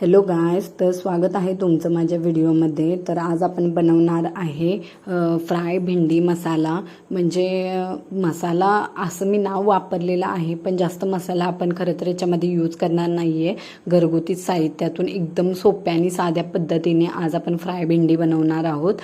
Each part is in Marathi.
हॅलो गायस तर स्वागत आहे तुमचं माझ्या व्हिडिओमध्ये. तर आज आपण बनवणार आहे फ्राय भेंडी मसाला. म्हणजे मसाला असं मी नाव वापरलेलं आहे पण जास्त मसाला आपण खरं तर याच्यामध्ये यूज करणार नाही आहे घरगुती साहित्यातून एकदम सोप्या आणि साध्या पद्धतीने आज आपण फ्राय भेंडी बनवणार आहोत.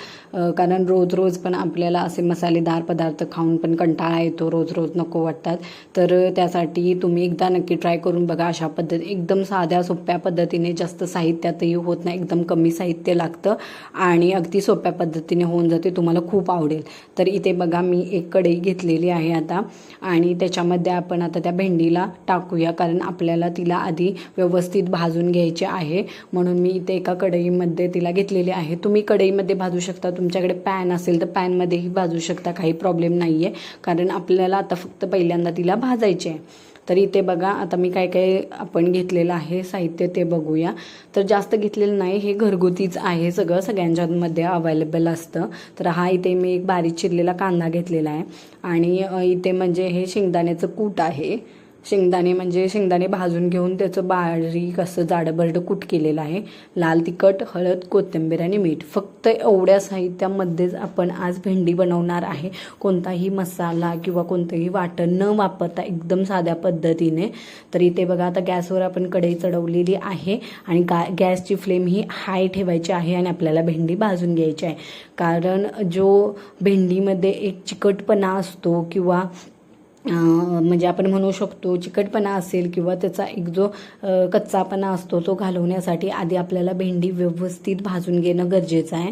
कारण रोज रोज पण आपल्याला असे मसालेदार पदार्थ खाऊन पण कंटाळा येतो रोज रोज नको वाटतात. तर त्यासाठी तुम्ही एकदा नक्की ट्राय करून बघा. अशा पद्धती एकदम साध्या सोप्या पद्धतीने जास्त साहित्यातही होत नाही एकदम कमी साहित्य लागतं आणि अगदी सोप्या पद्धतीने होऊन जाते तुम्हाला खूप आवडेल. तर इथे बघा मी एक कढई घेतलेली आहे आता आणि त्याच्यामध्ये आपण आता त्या भेंडीला टाकूया कारण आपल्याला तिला आधी व्यवस्थित भाजून घ्यायचे आहे. म्हणून मी इथे एका कढईमध्ये तिला घेतलेली आहे. तुम्ही कढईमध्ये भाजू शकता तुमच्याकडे पॅन असेल तर पॅनमध्येही भाजू शकता काही प्रॉब्लेम नाही आहे कारण आपल्याला आता फक्त पहिल्यांदा तिला भाजायचे आहे. तर इथे बघा आता मी काय काय आपण घेतलेलं आहे साहित्य ते बघूया. तर जास्त घेतलेलं नाही हे घरगुतीच आहे सगळं सगळ्यांच्यामध्ये अवेलेबल असतं. तर हा इथे मी एक बारीक चिरलेला कांदा घेतलेला आहे. आणि इथे म्हणजे हे शेंगदाण्याचं कूट आहे. शेंगदाणे म्हणजे शेंगदाणे भाजून घेऊन त्याचं बारीक असं जाडबरड कूट केलेलं आहे. लाल तिखट हळद कोथिंबीर आणि मीठ. फक्त एवढ्या साहित्यामध्येच आपण आज भेंडी बनवणार आहे. कोणताही मसाला किंवा कोणतंही वाटण न वापरता एकदम साध्या पद्धतीने. तर इथे बघा आता गॅसवर आपण कढई चढवलेली आहे आणि गा गॅसची फ्लेम ही हाय ठेवायची आहे आणि आपल्याला भेंडी भाजून घ्यायची आहे. कारण जो भेंडीमध्ये एक चिकटपणा असतो किंवा म्हणजे आपण म्हणू शकतो चिकटपणा असेल किंवा त्याचा एक जो कच्चापणा असतो तो घालवण्यासाठी आधी आपल्याला भेंडी व्यवस्थित भाजून घेणं गरजेचं आहे.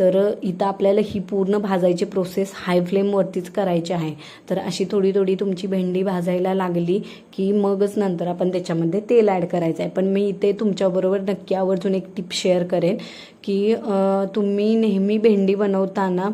तर इथं आपल्याला ही पूर्ण भाजायची प्रोसेस हाय फ्लेमवरतीच करायची आहे. तर अशी थोडी थोडी तुमची भेंडी भाजायला लागली की मगच नंतर आपण त्याच्यामध्ये तेल ॲड करायचं आहे पण मी इथे तुमच्याबरोबर नक्की आवर्जून एक टिप शेअर करेन की तुम्ही नेहमी भेंडी बनवताना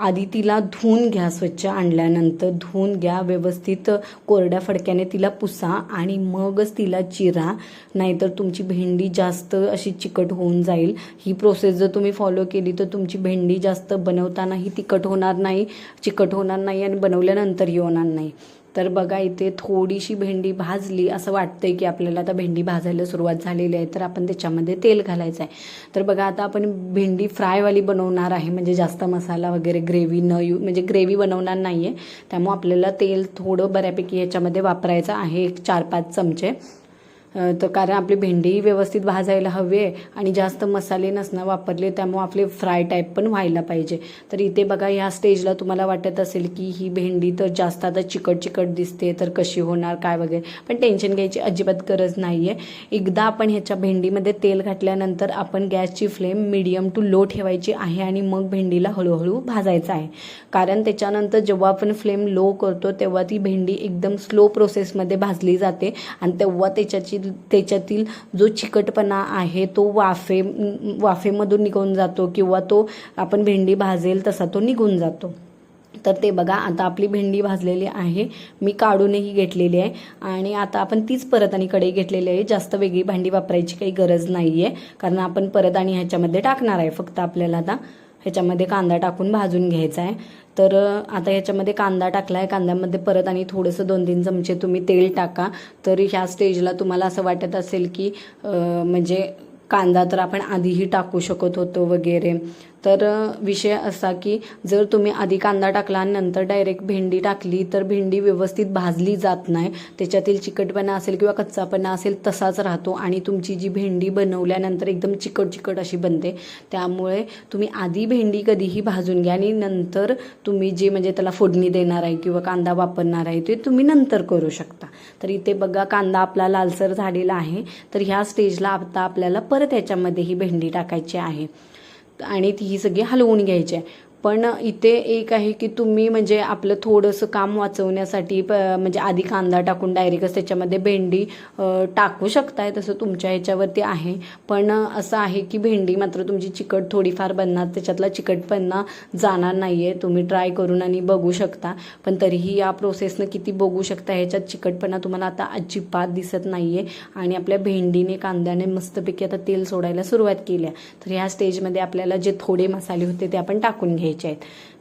आधी तिला धुवून घ्या स्वच्छ आणल्यानंतर धुवून घ्या व्यवस्थित कोरड्या फडक्याने तिला पुसा आणि मगच तिला चिरा. नाहीतर तुमची भेंडी जास्त अशी चिकट होऊन जाईल. ही प्रोसेस जर तुम्ही फॉलो केली तर तुमची भेंडी जास्त बनवतानाही तिखट होणार नाही चिकट होणार नाही आणि बनवल्यानंतरही होणार नाही. तर बघा इथे थोडीशी भेंडी भाजली असं वाटतंय की आपल्याला आता भेंडी भाजायला सुरुवात झालेली आहे तर आपण त्याच्यामध्ये तेल घालायचं आहे. तर बघा आता आपण भेंडी फ्रायवाली बनवणार आहे म्हणजे जास्त मसाला वगैरे ग्रेव्ही न यू म्हणजे ग्रेव्ही बनवणार नाही आहे त्यामुळे आपल्याला तेल थोडं बऱ्यापैकी याच्यामध्ये वापरायचं आहे एक चार पाच चमचे. तर कारण आपली भेंडीही व्यवस्थित भाजायला हवी आहे आणि जास्त मसाले नसणं वापरले त्यामुळे आपले फ्राय टाईप पण व्हायला पाहिजे. तर इथे बघा ह्या स्टेजला तुम्हाला वाटत असेल की ही भेंडी तर जास्त आता चिकट चिकट दिसते तर कशी होणार काय वगैरे. पण टेन्शन घ्यायची अजिबात गरज नाही आहे एकदा आपण ह्याच्या भेंडीमध्ये तेल घातल्यानंतर आपण गॅसची फ्लेम मिडियम टू लो ठेवायची आहे आणि मग भेंडीला हळूहळू भाजायचं आहे. कारण त्याच्यानंतर जेव्हा आपण फ्लेम लो करतो तेव्हा ती भेंडी एकदम स्लो प्रोसेसमध्ये भाजली जाते आणि तेव्हा त्याच्याची त्याच्यातील जो चिकटपणा आहे तो वाफे वाफेमधून निघून जातो किंवा तो आपण भेंडी भाजेल तसा तो निघून जातो. तर ते बघा आता आपली भेंडी भाजलेली आहे मी काढूनही घेतलेली आहे आणि आता आपण तीच परत आणि कढई घेतलेली आहे. जास्त वेगळी भांडी वापरायची काही गरज नाही आहे कारण आपण परत आणि ह्याच्यामध्ये टाकणार आहे फक्त आपल्याला आता. ह्याच्यामध्ये कांदा टाकून भाजून घ्यायचा आहे तर आता ह्याच्यामध्ये कांदा टाकला आहे कांद्यामध्ये परत आणि थोडंसं दोन तीन चमचे तुम्ही तेल टाका. तर ह्या स्टेजला तुम्हाला असं वाटत असेल की म्हणजे कांदा तर आपण आधीही टाकू शकत होतो वगैरे. तर विषय असा की जर तुम्ही आधी कांदा टाकला आणि नंतर डायरेक्ट भेंडी टाकली तर भेंडी व्यवस्थित भाजली जात नाही. त्याच्यातील चिकटपणा असेल किंवा कच्चापणा असेल तसाच राहतो आणि तुमची जी भेंडी बनवल्यानंतर एकदम चिकट चिकट अशी बनते. त्यामुळे तुम्ही आधी भेंडी कधीही भाजून घ्या आणि नंतर तुम्ही जे म्हणजे त्याला फोडणी देणार आहे किंवा कांदा वापरणार आहे ते तुम्ही नंतर करू शकता. तर इथे बघा कांदा आपला लालसर झालेला आहे. तर ह्या स्टेजला आता आपल्याला परत याच्यामध्ये ही भेंडी टाकायची आहे. आणि ती ही सगळी हलवून घ्यायची आहे. पण इथे एक आहे की तुम्ही म्हणजे आपलं थोडंसं काम वाचवण्यासाठी प म्हणजे आधी कांदा टाकून डायरेक्टच त्याच्यामध्ये भेंडी टाकू शकताय तसं तुमच्या ह्याच्यावरती आहे. पण असं आहे की भेंडी मात्र तुमची चिकट थोडीफार बनणार त्याच्यातला चिकटपणा जाणार नाही आहे तुम्ही ट्राय करून आणि बघू शकता. पण तरीही या प्रोसेसनं किती बघू शकता ह्याच्यात चिकटपणा तुम्हाला आता अजिबात दिसत नाही आहे आणि आपल्या भेंडीने कांद्याने मस्तपैकी आता तेल सोडायला सुरुवात केली आहे. तर ह्या स्टेजमध्ये आपल्याला जे थोडे मसाले होते ते आपण टाकून घ्यायचे. आहेत.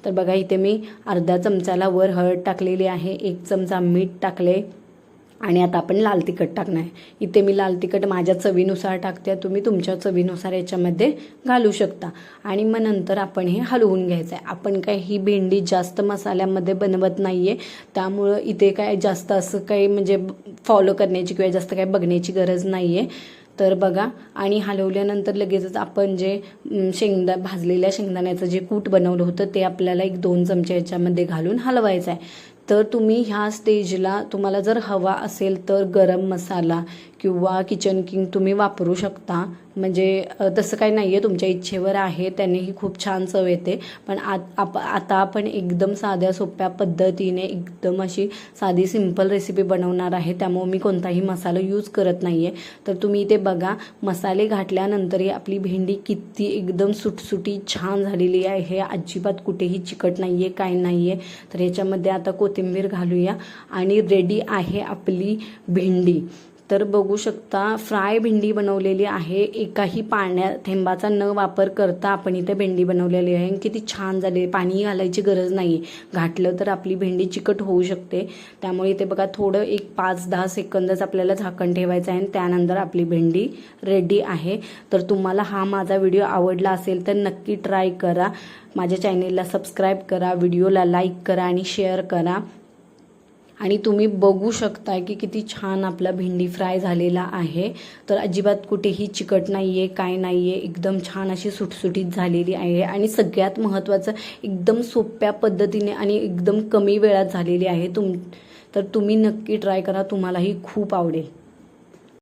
तर बघा इथे मी अर्धा चमचाला वर हळद टाकलेली आहे एक चमचा मीठ टाकले आणि आता आपण लाल तिखट टाकणार आहे. इथे मी लाल तिखट माझ्या चवीनुसार टाकते तुम्ही तुमच्या चवीनुसार याच्यामध्ये घालू शकता. आणि मग नंतर आपण हे हलवून घ्यायचं आहे आपण काय ही भेंडी जास्त मसाल्यामध्ये बनवत नाही आहे त्यामुळं इथे काय जास्त असं काही म्हणजे फॉलो करण्याची किंवा जास्त काही बघण्याची गरज नाही आहे तर बघा आणि हलवल्यानंतर लगेचच आपण जे शेंगदा भाजलेल्या शेंगदाण्याचं जे कूट बनवलं होतं ते आपल्याला एक दोन चमचे याच्यामध्ये घालून हलवायचं आहे तर तुम्ही ह्या स्टेजला तुम्हाला जर हवा असेल तर गरम मसाला किंवा किचन किंग तुम्ही वापरू शकता. म्हणजे तसं काही नाही आहे तुमच्या इच्छेवर आहे. त्यानेही खूप छान चव येते. पण आत आप आता आपण एकदम साध्या सोप्या पद्धतीने एकदम अशी साधी सिंपल रेसिपी बनवणार आहे. त्यामुळे मी कोणताही मसाला यूज करत नाही आहे तर तुम्ही इथे बघा मसाले घातल्यानंतरही आपली भेंडी किती एकदम सुटसुटी छान झालेली आहे. हे अजिबात कुठेही चिकट नाही आहे काय नाही आहे तर याच्यामध्ये आता कोथिंबीर घालूया. आणि रेडी आहे आपली भेंडी. तर बघू शकता फ्राय भेंडी बनवलेली आहे. एकाही पाण्या थेंबाचा न वापर करता आपण इथे भेंडी बनवलेली आहे. आणि किती छान झाली पाणी घालायची गरज नाही घातलं तर आपली भेंडी चिकट होऊ शकते. त्यामुळे इथे बघा थोडं एक पाच दहा सेकंदच आपल्याला झाकण ठेवायचं आहे आणि त्यानंतर आपली भेंडी रेडी आहे. तर तुम्हाला हा माझा व्हिडिओ आवडला असेल तर नक्की ट्राय करा. माझ्या चॅनेलला सबस्क्राईब करा व्हिडिओला लाईक करा आणि शेअर करा. आणि तुम्ही बघू शकताय की किती छान आपला भेंडी फ्राय झालेला आहे. तर अजिबात कुठेही चिकट नाही आहे काय नाही आहे एकदम छान अशी सुटसुटीत झालेली आहे. आणि सगळ्यात महत्त्वाचं एकदम सोप्या पद्धतीने आणि एकदम कमी वेळात झालेली आहे. तुम तर तुम्ही नक्की ट्राय करा तुम्हालाही खूप आवडेल.